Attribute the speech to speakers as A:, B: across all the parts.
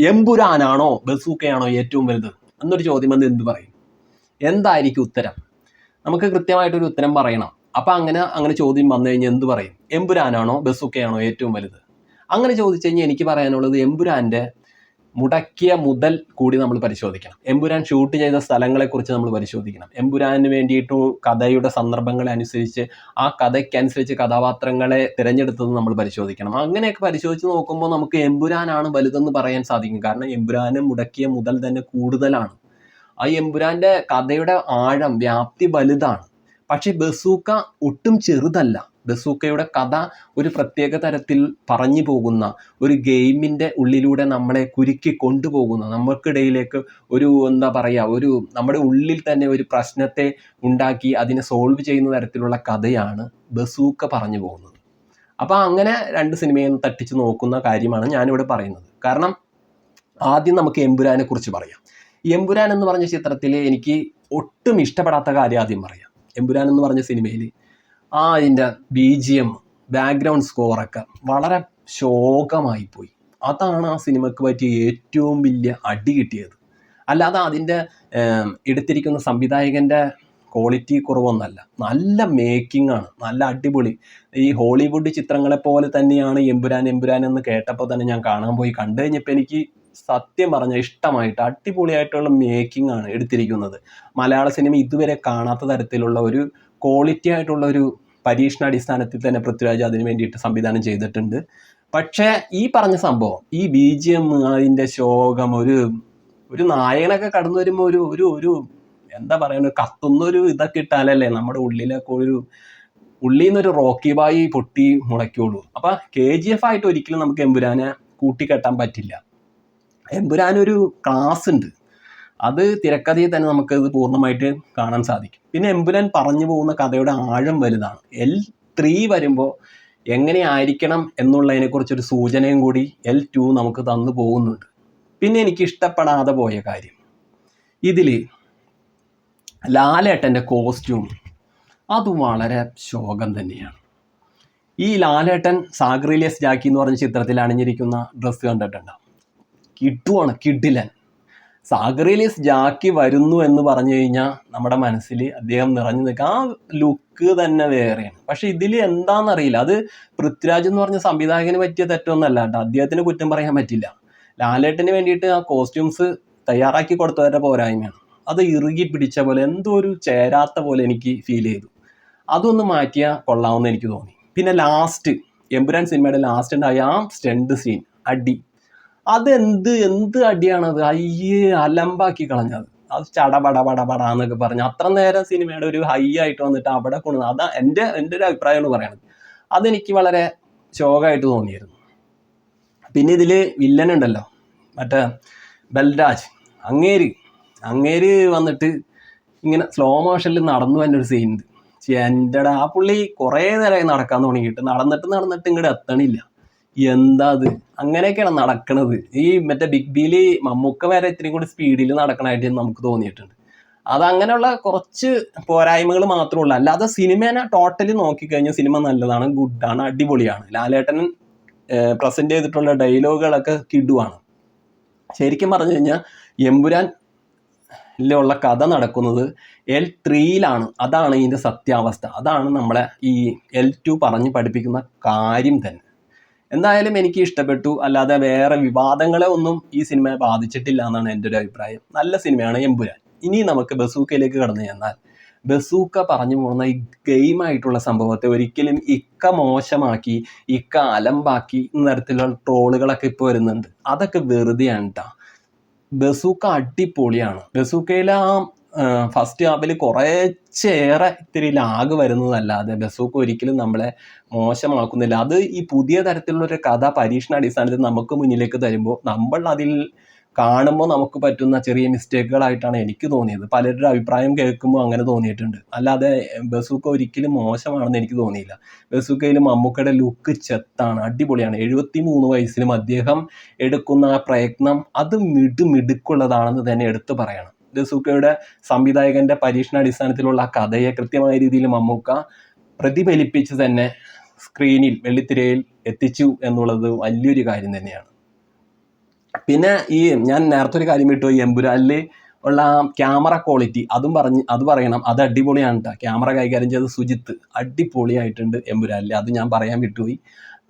A: എമ്പുരാനാണോ ബസൂക്കയാണോ ഏറ്റവും വലുത്? എന്നൊരു ചോദ്യം വന്ന് എന്ത് പറയും? എന്തായിരിക്കും ഉത്തരം? നമുക്ക് കൃത്യമായിട്ടൊരു ഉത്തരം പറയണം. അപ്പം അങ്ങനെ അങ്ങനെ ചോദ്യം വന്നു കഴിഞ്ഞാൽ എന്ത് പറയും? എമ്പുരാനാണോ ബസൂക്കയാണോ ഏറ്റവും വലുത്? അങ്ങനെ ചോദിച്ചു കഴിഞ്ഞാൽ എനിക്ക് പറയാനുള്ളത് എമ്പുരാന്റെ മുടക്കിയ മുതൽ കൂടി നമ്മൾ പരിശോധിക്കണം. എമ്പുരാൻ ഷൂട്ട് ചെയ്ത സ്ഥലങ്ങളെക്കുറിച്ച് നമ്മൾ പരിശോധിക്കണം. എമ്പുരാന് വേണ്ടിയിട്ട് കഥയുടെ സന്ദർഭങ്ങളെ അനുസരിച്ച് ആ കഥയ്ക്കനുസരിച്ച് കഥാപാത്രങ്ങളെ തിരഞ്ഞെടുത്തത് നമ്മൾ പരിശോധിക്കണം. അങ്ങനെയൊക്കെ പരിശോധിച്ച് നോക്കുമ്പോൾ നമുക്ക് എമ്പുരാനാണ് വലുതെന്ന് പറയാൻ സാധിക്കും. കാരണം എമ്പുരാന് മുടക്കിയ മുതൽ തന്നെ കൂടുതലാണ്. ആ എമ്പുരാന്റെ കഥയുടെ ആഴം വ്യാപ്തി വലുതാണ്. പക്ഷെ ബസൂക്ക ഒട്ടും ചെറുതല്ല. ബസൂക്കയുടെ കഥ ഒരു പ്രത്യേക തരത്തിൽ പറഞ്ഞു പോകുന്ന ഒരു ഗെയിമിന്റെ ഉള്ളിലൂടെ നമ്മളെ കുരുക്കി കൊണ്ടുപോകുന്ന നമ്മൾക്കിടയിലേക്ക് ഒരു എന്താ പറയുക ഒരു നമ്മുടെ ഉള്ളിൽ തന്നെ ഒരു പ്രശ്നത്തെ ഉണ്ടാക്കി അതിനെ സോൾവ് ചെയ്യുന്ന തരത്തിലുള്ള കഥയാണ് ബസൂക്ക പറഞ്ഞു പോകുന്നത്. അപ്പോൾ അങ്ങനെ രണ്ട് സിനിമയും തട്ടിച്ച് നോക്കുന്ന കാര്യമാണ് ഞാനിവിടെ പറയുന്നത്. കാരണം ആദ്യം നമുക്ക് എമ്പുരാനെ കുറിച്ച് പറയാം. എമ്പുരാൻ എന്ന് പറഞ്ഞ ചിത്രത്തിൽ എനിക്ക് ഒട്ടും ഇഷ്ടപ്പെടാത്ത കാര്യം ആദ്യം പറയാം. എമ്പുരാൻ എന്ന് പറഞ്ഞ സിനിമയിൽ ആ അതിന്റെ ബി ജി എം ബാക്ക്ഗ്രൗണ്ട് സ്കോറൊക്കെ വളരെ ശോകമായി പോയി. അതാണ് ആ സിനിമയ്ക്ക് പറ്റിയ ഏറ്റവും വലിയ അടി കിട്ടിയത്. അല്ലാതെ അതിന്റെ എടുത്തിരിക്കുന്ന സംവിധായകന്റെ ക്വാളിറ്റി കുറവൊന്നല്ല. നല്ല മേക്കിംഗ് ആണ്. നല്ല അടിപൊളി. ഈ ഹോളിവുഡ് ചിത്രങ്ങളെ പോലെ തന്നെയാണ് എമ്പുരാൻ എമ്പുരാൻ എന്ന് കേട്ടപ്പോൾ തന്നെ ഞാൻ കാണാൻ പോയി. കണ്ടു കഴിഞ്ഞപ്പോൾ എനിക്ക് സത്യം പറഞ്ഞ ഇഷ്ടമായിട്ട് അടിപൊളിയായിട്ടുള്ള മേക്കിംഗ് ആണ് എടുത്തിരിക്കുന്നത്. മലയാള സിനിമ ഇതുവരെ കാണാത്ത തരത്തിലുള്ള ഒരു ക്വാളിറ്റി ആയിട്ടുള്ള ഒരു പരീക്ഷണാടിസ്ഥാനത്തിൽ തന്നെ പൃഥ്വിരാജ് അതിന് വേണ്ടിയിട്ട് സംവിധാനം ചെയ്തിട്ടുണ്ട്. പക്ഷേ ഈ പറഞ്ഞ സംഭവം ഈ ബി ജി എം അതിന്റെ ശോകം ഒരു ഒരു നായകനൊക്കെ കടന്നു വരുമ്പോൾ ഒരു ഒരു ഒരു എന്താ പറയുക കത്തുന്ന ഒരു ഇതൊക്കെ ഇട്ടാലല്ലേ നമ്മുടെ ഉള്ളിലൊക്കെ ഒരു ഉള്ളിൽ നിന്നൊരു റോക്കി ബായി പൊട്ടി മുളയ്ക്കുള്ളൂ. അപ്പം കെ ജി എഫ് ആയിട്ട് ഒരിക്കലും നമുക്ക് എമ്പുരാനെ കൂട്ടിക്കെട്ടാൻ പറ്റില്ല. എമ്പുരാൻ ഒരു ക്ലാസ് ഉണ്ട് അത് തിരക്കഥയിൽ തന്നെ നമുക്ക് ഇത് പൂർണമായിട്ട് കാണാൻ സാധിക്കും. പിന്നെ എമ്പുരാൻ പറഞ്ഞു പോകുന്ന കഥയുടെ ആഴം വലുതാണ്. എൽ ത്രീ വരുമ്പോൾ എങ്ങനെയായിരിക്കണം എന്നുള്ളതിനെക്കുറിച്ചൊരു സൂചനയും കൂടി എൽ ടു നമുക്ക് തന്നു പോകുന്നുണ്ട്. പിന്നെ എനിക്ക് ഇഷ്ടപ്പെടാതെ പോയ കാര്യം. ഇതിൽ ലാലേട്ടന്റെ കോസ്റ്റ്യൂം അത് വളരെ ശോകം തന്നെയാണ്. ഈ ലാലേട്ടൻ സാഗ്രിലിയസ് ജാക്കി എന്ന് പറഞ്ഞ ചിത്രത്തിൽ അണിഞ്ഞിരിക്കുന്ന ഡ്രസ്സ് കണ്ടിട്ടുണ്ടാവും കിട്ടുവാണ് കിഡിലൻ. സാഗറിലിയസ് ജാക്കി വരുന്നു എന്ന് പറഞ്ഞു കഴിഞ്ഞാൽ നമ്മുടെ മനസ്സിൽ അദ്ദേഹം നിറഞ്ഞു നിൽക്കുക ആ ലുക്ക് തന്നെ വേറെയാണ്. പക്ഷെ ഇതിൽ എന്താണെന്നറിയില്ല. അത് പൃഥ്വിരാജ് എന്ന് പറഞ്ഞ സംവിധായകന് പറ്റിയ തെറ്റൊന്നല്ല കേട്ടോ. അദ്ദേഹത്തിന് കുറ്റം പറയാൻ പറ്റില്ല. ലാലേട്ടന് വേണ്ടിയിട്ട് ആ കോസ്റ്റ്യൂംസ് തയ്യാറാക്കി കൊടുത്തവരുടെ പോരായ്മയാണ്. അത് ഇറുകി പിടിച്ച പോലെ എന്തോ ഒരു ചേരാത്ത പോലെ എനിക്ക് ഫീൽ ചെയ്തു. അതൊന്ന് മാറ്റിയാൽ കൊള്ളാമെന്ന് എനിക്ക് തോന്നി. പിന്നെ ലാസ്റ്റ് എമ്പുരാൻ സിനിമയുടെ ലാസ്റ്റ് ഉണ്ടായ ആ സ്റ്റണ്ട് സീൻ അടി. അതെന്ത് എന്ത് അടിയാണത്? അയ്യേ അലമ്പാക്കി കളഞ്ഞത്. അത് ചടപട പടപട എന്നൊക്കെ പറഞ്ഞ് അത്ര നേരം സിനിമയുടെ ഒരു ഹൈ ആയിട്ട് വന്നിട്ട് അവിടെ കൊണ്ടു അതാ എന്റെ എന്റെ ഒരു അഭിപ്രായമാണ് പറയുന്നത് അതെനിക്ക് വളരെ ശോകമായിട്ട് തോന്നിയിരുന്നു. പിന്നെ ഇതിൽ വില്ലൻ ഉണ്ടല്ലോ മറ്റേ ബൽരാജ് അങ്ങേര്. അങ്ങേര് വന്നിട്ട് ഇങ്ങനെ സ്ലോ മോഷനിൽ നടന്നു തന്നെ ഒരു സീൻ ഉണ്ട്. എന്റെ ആ പുള്ളി കുറേ നേരമായി നടക്കാൻ തുടങ്ങിയിട്ട് നടന്നിട്ട് നടന്നിട്ട് ഇങ്ങോട്ട് എത്തണില്ല. എന്താ അത്? അങ്ങനെയൊക്കെയാണ് നടക്കണത്. ഈ മറ്റേ ബിഗ് ബിയിൽ മമ്മൂക്ക വരെ ഇത്രയും കൂടി സ്പീഡിൽ നടക്കണമായിട്ട് നമുക്ക് തോന്നിയിട്ടുണ്ട്. അത് അങ്ങനെയുള്ള കുറച്ച് പോരായ്മകൾ മാത്രമേ ഉള്ളൂ. അല്ലാതെ സിനിമേനെ ടോട്ടലി നോക്കിക്കഴിഞ്ഞാൽ സിനിമ നല്ലതാണ് ഗുഡാണ് അടിപൊളിയാണ്. ലാലേട്ടൻ പ്രസന്റ് ചെയ്തിട്ടുള്ള ഡയലോഗുകളൊക്കെ കിടുവാണ്. ശരിക്കും പറഞ്ഞു കഴിഞ്ഞാൽ എമ്പുരാൻ ഉള്ള കഥ നടക്കുന്നത് എൽ ത്രീയിലാണ് അതാണ് ഇതിന്റെ സത്യാവസ്ഥ. അതാണ് നമ്മളെ ഈ എൽ ടു പറഞ്ഞ് പഠിപ്പിക്കുന്ന കാര്യം തന്നെ. എന്തായാലും എനിക്ക് ഇഷ്ടപ്പെട്ടു. അല്ലാതെ വേറെ വിവാദങ്ങളെ ഒന്നും ഈ സിനിമയെ ബാധിച്ചിട്ടില്ല എന്നാണ് എന്റെ ഒരു അഭിപ്രായം. നല്ല സിനിമയാണ് എമ്പുരാൻ. ഇനി നമുക്ക് ബസൂക്കയിലേക്ക് കടന്നു ചെന്നാൽ ബസൂക്ക പറഞ്ഞു പോകുന്ന ഈ ഗെയിമായിട്ടുള്ള സംഭവത്തെ ഒരിക്കലും ഇക്ക മോശമാക്കി ഇക്ക അലമ്പാക്കി എന്ന തരത്തിലുള്ള ട്രോളുകളൊക്കെ ഇപ്പോൾ വരുന്നുണ്ട്. അതൊക്കെ വെറുതെയാണ് കേട്ടോ ബസൂക്ക അടിപൊളിയാണ്. ബസൂക്കയിലെ ആ ഫസ്റ്റ് ഹാഫിൽ കുറേച്ചേറെ ഇത്തിരി ലാഗ് വരുന്നതല്ലാതെ ബസൂക്ക് ഒരിക്കലും നമ്മളെ മോശമാക്കുന്നില്ല. അത് ഈ പുതിയ തരത്തിലുള്ള ഒരു കഥ പരീക്ഷണാടിസ്ഥാനത്തിൽ നമുക്ക് മുന്നിലേക്ക് തരുമ്പോൾ നമ്മൾ അതിൽ കാണുമ്പോൾ നമുക്ക് പറ്റുന്ന ചെറിയ മിസ്റ്റേക്കുകളായിട്ടാണ് എനിക്ക് തോന്നിയത്. പലരുടെ അഭിപ്രായം കേൾക്കുമ്പോൾ അങ്ങനെ തോന്നിയിട്ടുണ്ട്. അല്ലാതെ ബസൂക്ക ഒരിക്കലും മോശമാണെന്ന് എനിക്ക് തോന്നിയില്ല. ബസൂക്കയിൽ മമ്മൂക്കയുടെ ലുക്ക് ചെത്താണ് അടിപൊളിയാണ്. എഴുപത്തി മൂന്ന് വയസ്സിലും അദ്ദേഹം എടുക്കുന്ന ആ പ്രയത്നം അത് മിടു മിടുക്കുള്ളതാണെന്ന് തന്നെ എടുത്തു പറയണം. ബസൂക്കയുടെ സംവിധായകന്റെ പരീക്ഷണാടിസ്ഥാനത്തിലുള്ള ആ കഥയെ കൃത്യമായ രീതിയിൽ മമ്മൂക്ക പ്രതിഫലിപ്പിച്ച് തന്നെ സ്ക്രീനിൽ വെള്ളിത്തിരയിൽ എത്തിച്ചു എന്നുള്ളത് വലിയൊരു കാര്യം തന്നെയാണ്. പിന്നെ ഈ ഞാൻ നേരത്തെ ഒരു കാര്യം വിട്ടു എമ്പുരാനിൽ ഉള്ള ക്യാമറ ക്വാളിറ്റി അതും പറഞ്ഞ് അത് പറയണം. അത് അടിപൊളിയാണ് കേട്ടോ ക്യാമറ കൈകാര്യം ചെയ്ത് സുജിത്ത്. അടിപൊളിയായിട്ടുണ്ട് എമ്പുരാനിൽ അത് ഞാൻ പറയാൻ വിട്ടുപോയി.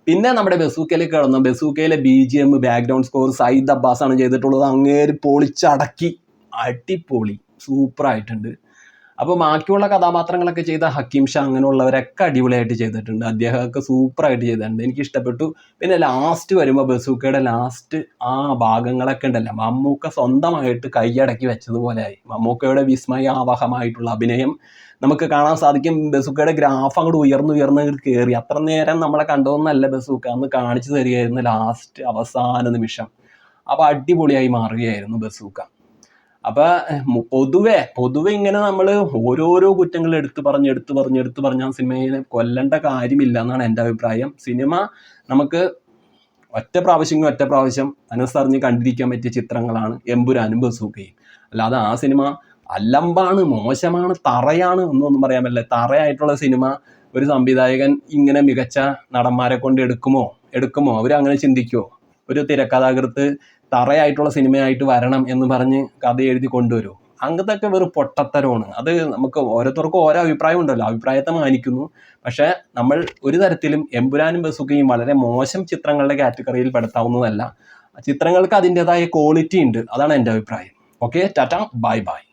A: പിന്നെ നമ്മുടെ ബസൂക്കയിൽ കിടന്നു. ബസൂക്കയിലെ B G M background score Sayyid Abbas ആണ് ചെയ്തിട്ടുള്ളത്. അങ്ങേര് പൊളിച്ചടക്കി. അടിപൊളി സൂപ്പറായിട്ടുണ്ട്. അപ്പോൾ ബാക്കിയുള്ള കഥാപാത്രങ്ങളൊക്കെ ചെയ്ത ഹക്കീം ഷാ അങ്ങനെയുള്ളവരൊക്കെ അടിപൊളിയായിട്ട് ചെയ്തിട്ടുണ്ട്. അദ്ദേഹമൊക്കെ സൂപ്പറായിട്ട് ചെയ്തിട്ടുണ്ട്. എനിക്ക് ഇഷ്ടപ്പെട്ടു പിന്നെ ലാസ്റ്റ് വരുമ്പോൾ ബസൂക്കയുടെ ലാസ്റ്റ് ആ ഭാഗങ്ങളൊക്കെ ഉണ്ടല്ലോ. മമ്മൂക്ക സ്വന്തമായിട്ട് കൈയടക്കി വെച്ചതുപോലെയായി. മമ്മൂക്കയുടെ വിസ്മയാവഹമായിട്ടുള്ള അഭിനയം നമുക്ക് കാണാൻ സാധിക്കും. ബസൂക്കയുടെ ഗ്രാഫ് അങ്ങോട്ട് ഉയർന്നു ഉയർന്ന് കയറി അത്ര നേരം നമ്മളെ കണ്ടതൊന്നല്ല ബസൂക്ക. അന്ന് കാണിച്ചു തരികയായിരുന്നു ലാസ്റ്റ് അവസാന നിമിഷം. അപ്പോൾ അടിപൊളിയായി മാറുകയായിരുന്നു ബസൂക്ക. അപ്പോൾ പൊതുവെ പൊതുവെ ഇങ്ങനെ നമ്മൾ ഓരോരോ കുറ്റങ്ങൾ എടുത്തു പറഞ്ഞ് എടുത്തു പറഞ്ഞ് എടുത്തു പറഞ്ഞ സിനിമയെ കൊല്ലേണ്ട കാര്യമില്ല എന്നാണ് എന്റെ അഭിപ്രായം. സിനിമ നമുക്ക് ഒറ്റ പ്രാവശ്യം ഒറ്റ പ്രാവശ്യം മനസ്സറിഞ്ഞ് കണ്ടിരിക്കാൻ പറ്റിയ ചിത്രങ്ങളാണ് എമ്പുരാനും ബസൂക്കയും. അല്ലാതെ ആ സിനിമ അല്ലമ്പാണ് മോശമാണ് തറയാണ് എന്നൊന്നും പറയാൻ പറ്റില്ല. തറയായിട്ടുള്ള സിനിമ ഒരു സംവിധായകൻ ഇങ്ങനെ മികച്ച നടന്മാരെ കൊണ്ട് എടുക്കുമോ? എടുക്കുമോ? അവരങ്ങനെ ചിന്തിക്കുമോ ഒരു തിരക്കഥാകൃത്ത് തറയായിട്ടുള്ള സിനിമയായിട്ട് വരണം എന്ന് പറഞ്ഞ് കഥ എഴുതി കൊണ്ടുവരുമോ അങ്ങനത്തൊക്കെ വെറും പൊട്ടത്തരമാണ്. അത് നമുക്ക് ഓരോരുത്തർക്കും ഓരോ അഭിപ്രായം ഉണ്ടല്ലോ. അഭിപ്രായത്തെ മാനിക്കുന്നു. പക്ഷേ നമ്മൾ ഒരു തരത്തിലും എമ്പുരാനും ബസുക്കയും വളരെ മോശം ചിത്രങ്ങളുടെ കാറ്റഗറിയിൽ പെടുത്താവുന്നതല്ല. ചിത്രങ്ങൾക്ക് അതിന്റെതായ ക്വാളിറ്റി ഉണ്ട്. അതാണ് എന്റെ അഭിപ്രായം. ഓക്കെ ടാറ്റ ബൈ ബൈ.